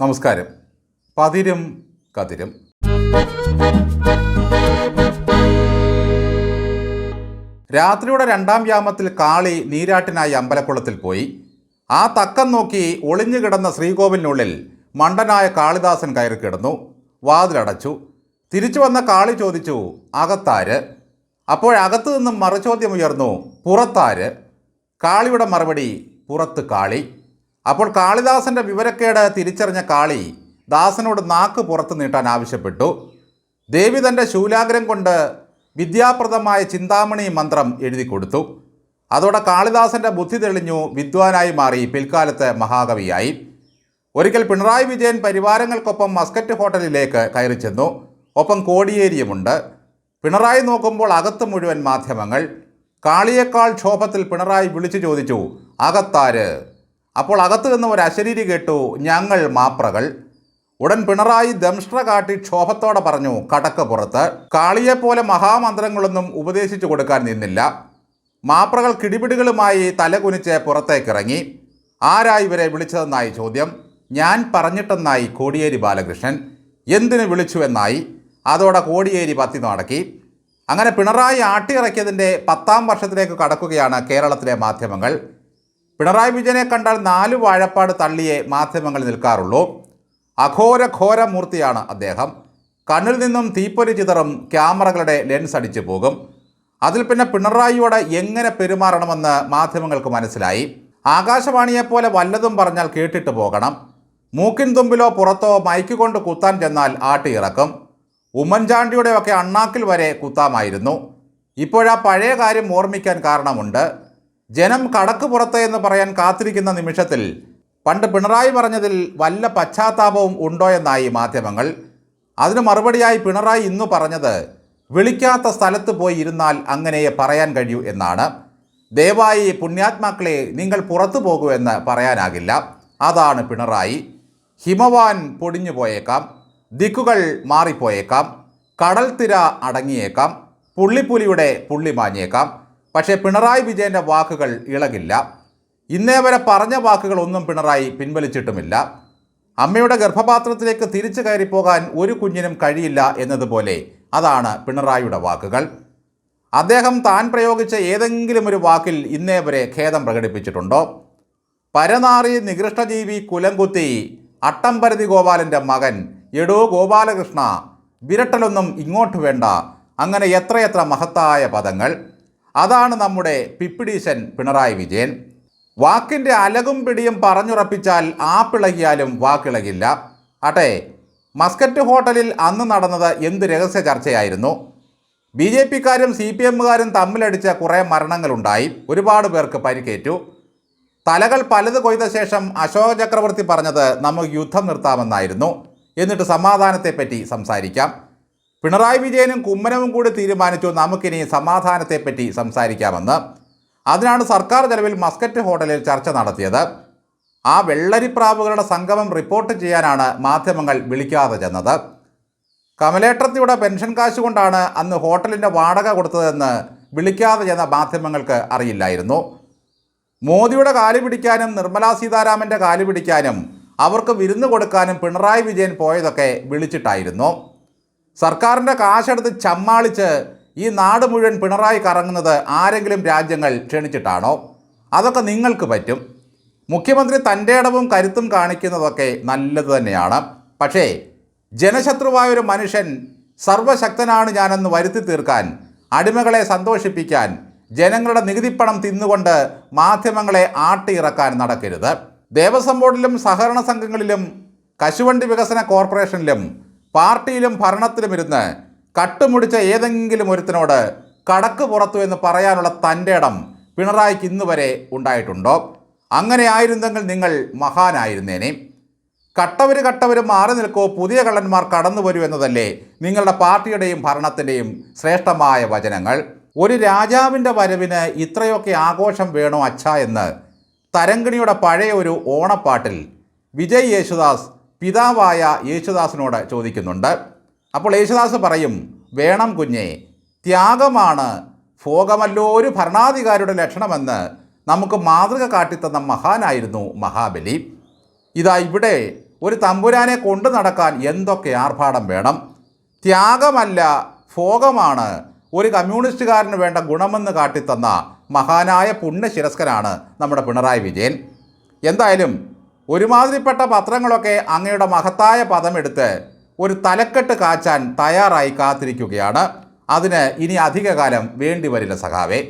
നമസ്കാരം. പതിരും കതിരും. രാത്രിയുടെ രണ്ടാം യാമത്തിൽ കാളി നീരാട്ടിനായി അമ്പലക്കുളത്തിൽ പോയി. ആ തക്കം നോക്കി ഒളിഞ്ഞു കിടന്ന ശ്രീകോവിലിനുള്ളിൽ മണ്ടനായ കാളിദാസൻ കയറി കിടന്നു. വാതിലടച്ചു. തിരിച്ചു വന്ന കാളി ചോദിച്ചു അകത്താര്? അപ്പോഴകത്തു നിന്നും മറുചോദ്യം ഉയർന്നു പുറത്താര്? കാളിയുടെ മറുപടി പുറത്ത് കാളി. അപ്പോൾ കാളിദാസന്റെ വിവരക്കേട് തിരിച്ചറിഞ്ഞ കാളി ദാസനോട് നാക്ക് പുറത്ത് നീട്ടാൻ ആവശ്യപ്പെട്ടു. ദേവി തന്റെ ശൂലാഗ്രം കൊണ്ട് വിദ്യാപ്രദമായ ചിന്താമണി മന്ത്രം എഴുതി കൊടുത്തു. അതോടെ കാളിദാസന്റെ ബുദ്ധി തെളിഞ്ഞു വിദ്വാനായി മാറി പിൽക്കാലത്ത് മഹാകവിയായി. ഒരിക്കൽ പിണറായി വിജയൻ പരിവാരങ്ങൾക്കൊപ്പം മസ്കറ്റ് ഹോട്ടലിലേക്ക് കയറി ചെന്നു. ഒപ്പം കോടിയേരിയുമുണ്ട്. പിണറായി നോക്കുമ്പോൾ അകത്ത് മുഴുവൻ മാധ്യമങ്ങൾ. കാളിയേക്കാൾ ക്ഷോഭത്തിൽ പിണറായി വിളിച്ചു ചോദിച്ചു അകത്താര്? അപ്പോൾ അകത്തു നിന്ന് ഒരു അശരീരി കേട്ടു ഞങ്ങൾ മാപ്രകൾ. ഉടൻ പിണറായി ദംഷ്ട്ര കാട്ടി ക്ഷോഭത്തോടെ പറഞ്ഞു കടക്ക് പുറത്ത്. കാളിയെപ്പോലെ മഹാമന്ത്രങ്ങളൊന്നും ഉപദേശിച്ചു കൊടുക്കാൻ നിന്നില്ല. മാപ്രകൾ കിടിപിടികളുമായി തലകുനിച്ച് പുറത്തേക്കിറങ്ങി. ആരായി ഇവരെ വിളിച്ചതെന്നായി ചോദ്യം. ഞാൻ പറഞ്ഞിട്ടെന്നായി കോടിയേരി ബാലകൃഷ്ണൻ. എന്തിനു വിളിച്ചു എന്നായി അതോടെ കോടിയേരി പത്തി നടക്കി അങ്ങനെ പിണറായി ആട്ടിയിറക്കിയതിന്റെ പത്താം വർഷത്തിലേക്ക് കടക്കുകയാണ് കേരളത്തിലെ മാധ്യമങ്ങൾ. പിണറായി വിജയനെ കണ്ടാൽ നാല് വാഴപ്പാട് തള്ളിയേ മാധ്യമങ്ങൾ നിൽക്കാറുള്ളൂ. അഘോര ഘോര മൂർത്തിയാണ് അദ്ദേഹം. കണ്ണിൽ നിന്നും തീപ്പൊരി ചിതറും ക്യാമറകളുടെ ലെൻസ് അടിച്ചു പോകും. അതിൽ പിന്നെ പിണറായിയോട് എങ്ങനെ പെരുമാറണമെന്ന് മാധ്യമങ്ങൾക്ക് മനസ്സിലായി. ആകാശവാണിയെപ്പോലെ വല്ലതും പറഞ്ഞാൽ കേട്ടിട്ട് പോകണം. മൂക്കിൻ തുമ്പിലോ പുറത്തോ മൈക്ക് കൊണ്ട് കുത്താൻ ചെന്നാൽ ആട്ടിയിറക്കും ഉമ്മൻചാണ്ടിയുടെയൊക്കെ അണ്ണാക്കിൽ വരെ കുത്താമായിരുന്നു. ഇപ്പോഴാ പഴയ കാര്യം ഓർമ്മിക്കാൻ കാരണമുണ്ട്. ജനം കടക്ക് പുറത്ത് എന്ന് പറയാൻ കാത്തിരിക്കുന്ന നിമിഷത്തിൽ പണ്ട് പിണറായി പറഞ്ഞതിൽ വല്ല പശ്ചാത്താപവും ഉണ്ടോ എന്നായി മാധ്യമങ്ങൾ. അതിന് മറുപടിയായി പിണറായി ഇന്ന് പറഞ്ഞത് വിളിക്കാത്ത സ്ഥലത്ത് പോയി ഇരുന്നാൽ അങ്ങനെയേ പറയാൻ കഴിയൂ എന്നാണ്. ദയവായി പുണ്യാത്മാക്കളെ നിങ്ങൾ പുറത്തു പോകൂ എന്ന് പറയാനാകില്ല. അതാണ് പിണറായി. ഹിമവാൻ പൊടിഞ്ഞു പോയേക്കാം. ദിക്കുകൾ മാറിപ്പോയേക്കാം. കടൽത്തിര തിര അടങ്ങിയേക്കാം. പുള്ളിപ്പുലിയുടെ പുള്ളി മാഞ്ഞേക്കാം. പക്ഷേ പിണറായി വിജയന്റെ വാക്കുകൾ ഇളകില്ല. ഇന്നേ വരെ പറഞ്ഞ വാക്കുകളൊന്നും പിണറായി പിൻവലിച്ചിട്ടുമില്ല. അമ്മയുടെ ഗർഭപാത്രത്തിലേക്ക് തിരിച്ചു കയറിപ്പോകാൻ ഒരു കുഞ്ഞിനും കഴിയില്ല എന്നതുപോലെ അതാണ് പിണറായിയുടെ വാക്കുകൾ. അദ്ദേഹം താൻ പ്രയോഗിച്ച ഏതെങ്കിലും ഒരു വാക്കിൽ ഇന്നേ വരെ ഖേദം പ്രകടിപ്പിച്ചിട്ടുണ്ടോ? പരനാറി നികൃഷ്ടജീവി കുലംകുത്തി അട്ടംപരതി ഗോപാലന്റെ മകൻ എടോ ഗോപാലകൃഷ്ണ വിരട്ടലൊന്നും ഇങ്ങോട്ട് വേണ്ട. അങ്ങനെ എത്രയെത്ര മഹത്തായ പദങ്ങൾ. അതാണ് നമ്മുടെ പിപ്പിടീശൻ പിണറായി വിജയൻ. വാക്കിന്റെ അലകും പിടിയും പറഞ്ഞുറപ്പിച്ചാൽ ആ പിളകിയാലും വാക്കിളകില്ല അട്ടെ മസ്കറ്റ് ഹോട്ടലിൽ അന്ന് നടന്നത് എന്ത് രഹസ്യ ചർച്ചയായിരുന്നു? ബി ജെ പിക്കാരും സി പി എമ്മുകാരും തമ്മിലടിച്ച കുറേ മരണങ്ങളുണ്ടായി. ഒരുപാട് പേർക്ക് പരിക്കേറ്റു. തലകൾ പലത് കൊയ്ത ശേഷം അശോക ചക്രവർത്തി പറഞ്ഞത് നമുക്ക് യുദ്ധം നിർത്താമെന്നായിരുന്നു. എന്നിട്ട് സമാധാനത്തെപ്പറ്റി സംസാരിക്കാം. പിണറായി വിജയനും കുമ്മനവും കൂടി തീരുമാനിച്ചു. നമുക്കിനി സമാധാനത്തെപ്പറ്റി സംസാരിക്കാമെന്ന്. അതിനാണ് സർക്കാർ ചെലവിൽ മസ്കറ്റ് ഹോട്ടലിൽ ചർച്ച നടത്തിയത്. ആ വെള്ളരിപ്രാവുകളുടെ സംഗമം റിപ്പോർട്ട് ചെയ്യാനാണ് മാധ്യമങ്ങൾ വിളിക്കാതെ ചെന്നത്. കമലേട്ടത്തിയുടെ പെൻഷൻ കാശ് കൊണ്ടാണ് അന്ന് ഹോട്ടലിന്റെ വാടക കൊടുത്തതെന്ന് വിളിക്കാതെ ചെന്ന മാധ്യമങ്ങൾക്ക് അറിയില്ലായിരുന്നു. മോദിയുടെ കാലു പിടിക്കാനും നിർമ്മലാ സീതാരാമന്റെ കാലു പിടിക്കാനും അവർക്ക് വിരുന്ന് കൊടുക്കാനും പിണറായി വിജയൻ പോയതൊക്കെ വിളിച്ചിട്ടായിരുന്നു. സർക്കാരിന്റെ കാശെടുത്ത് ചമ്മാളിച്ച് ഈ നാട് മുഴുവൻ പിണറായി കറങ്ങുന്നത് ആരെങ്കിലും രാജ്യങ്ങൾ ക്ഷണിച്ചിട്ടാണോ? അതൊക്കെ നിങ്ങൾക്ക് പറ്റും. മുഖ്യമന്ത്രി തന്റെ ഇടവും കരുത്തും കാണിക്കുന്നതൊക്കെ നല്ലത് തന്നെയാണ്. പക്ഷേ ജനശത്രുവായ ഒരു മനുഷ്യൻ സർവശക്തനാണ് ഞാനെന്ന് വരുത്തി തീർക്കാൻ അടിമകളെ സന്തോഷിപ്പിക്കാൻ ജനങ്ങളുടെ നികുതിപ്പണം തിന്നുകൊണ്ട് മാധ്യമങ്ങളെ ആട്ടിയിറക്കാൻ നടക്കരുത്. ദേവസ്വം ബോർഡിലും സഹകരണ സംഘങ്ങളിലും കശുവണ്ടി വികസന കോർപ്പറേഷനിലും പാർട്ടിയിലും ഭരണത്തിലും ഇരുന്ന് കട്ടുമുടിച്ച ഏതെങ്കിലും ഒരുത്തിനോട് കടക്ക് പുറത്തു എന്ന് പറയാനുള്ള തന്റെ ഇടം പിണറായിക്ക് ഇന്ന് വരെ ഉണ്ടായിട്ടുണ്ടോ? അങ്ങനെ ആയിരുന്നെങ്കിൽ നിങ്ങൾ മഹാനായിരുന്നേനെ. കട്ടവർ കട്ടവർ മാറി നിൽക്കോ പുതിയ കള്ളന്മാർ കടന്നു വരൂ എന്നതല്ലേ നിങ്ങളുടെ പാർട്ടിയുടെയും ഭരണത്തിന്റെയും ശ്രേഷ്ഠമായ വചനങ്ങൾ. ഒരു രാജാവിന്റെ വരവിന് ഇത്രയൊക്കെ ആഘോഷം വേണോ അച്ഛ എന്ന് തരങ്കിണിയുടെ പഴയ ഒരു ഓണപ്പാട്ടിൽ വിജയ് യേശുദാസ് പിതാവായ യേശുദാസിനോട് ചോദിക്കുന്നുണ്ട്. അപ്പോൾ യേശുദാസ് പറയും വേണം കുഞ്ഞേ ത്യാഗമാണ്. ഭോഗമല്ലോ ഒരു ഭരണാധികാരിയുടെ ലക്ഷണമെന്ന് നമുക്ക് മാതൃക കാട്ടിത്തന്ന മഹാനായിരുന്നു മഹാബലി. ഇതാ ഇവിടെ ഒരു തമ്പുരാനെ കൊണ്ടു നടക്കാൻ എന്തൊക്കെ ആർഭാടം വേണം? ത്യാഗമല്ല ഭോഗമാണ്. ഒരു കമ്മ്യൂണിസ്റ്റുകാരന് വേണ്ട ഗുണമെന്ന് കാട്ടിത്തന്ന മഹാനായ പുണ്യശിരസ്കനാണ് നമ്മുടെ പിണറായി വിജയൻ. എന്തായാലും ഒരുമാതിരിപ്പെട്ട പത്രങ്ങളൊക്കെ അങ്ങയുടെ മഹത്തായ പദമെടുത്ത് ഒരു തലക്കെട്ട് കാച്ചാൻ തയ്യാറായി കാത്തിരിക്കുകയാണ്. അതിന് ഇനി അധികകാലം വേണ്ടിവരില്ല സഖാവേ.